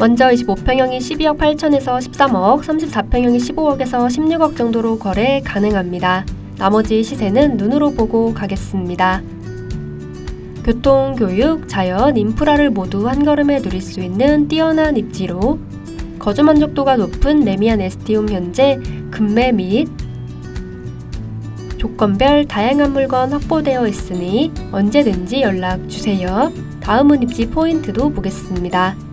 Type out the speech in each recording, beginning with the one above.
먼저 25평형이 12억 8천에서 13억, 34평형이 15억에서 16억 정도로 거래 가능합니다. 나머지 시세는 눈으로 보고 가겠습니다. 교통, 교육, 자연, 인프라를 모두 한 걸음에 누릴 수 있는 뛰어난 입지로 거주 만족도가 높은 레미안 에스티움 현재 금매 및 조건별 다양한 물건 확보되어 있으니 언제든지 연락 주세요. 다음은 입지 포인트도 보겠습니다.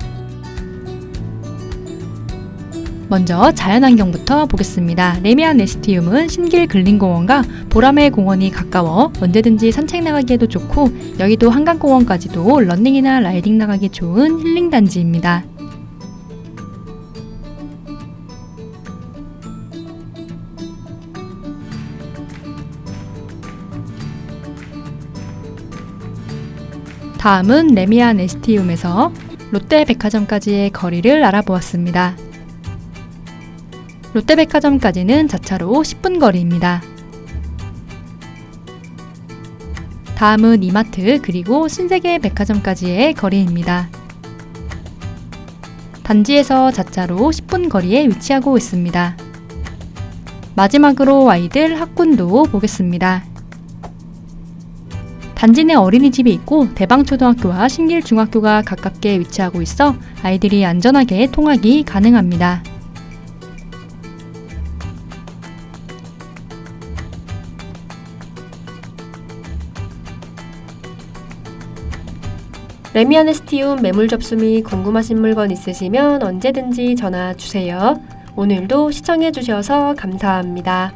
먼저 자연환경부터 보겠습니다. 레미안 에스티움은 신길 근린공원과 보라매 공원이 가까워 언제든지 산책 나가기에도 좋고 여의도 한강공원까지도 런닝이나 라이딩 나가기 좋은 힐링 단지입니다. 다음은 레미안 에스티움에서 롯데백화점까지의 거리를 알아보았습니다. 롯데백화점까지는 자차로 10분 거리입니다. 다음은 이마트 그리고 신세계 백화점까지의 거리입니다. 단지에서 자차로 10분 거리에 위치하고 있습니다. 마지막으로 아이들 학군도 보겠습니다. 단지 내 어린이집이 있고 대방초등학교와 신길중학교가 가깝게 위치하고 있어 아이들이 안전하게 통학이 가능합니다. 레미안 에스티움 매물 접수 및 궁금하신 물건 있으시면 언제든지 전화 주세요. 오늘도 시청해 주셔서 감사합니다.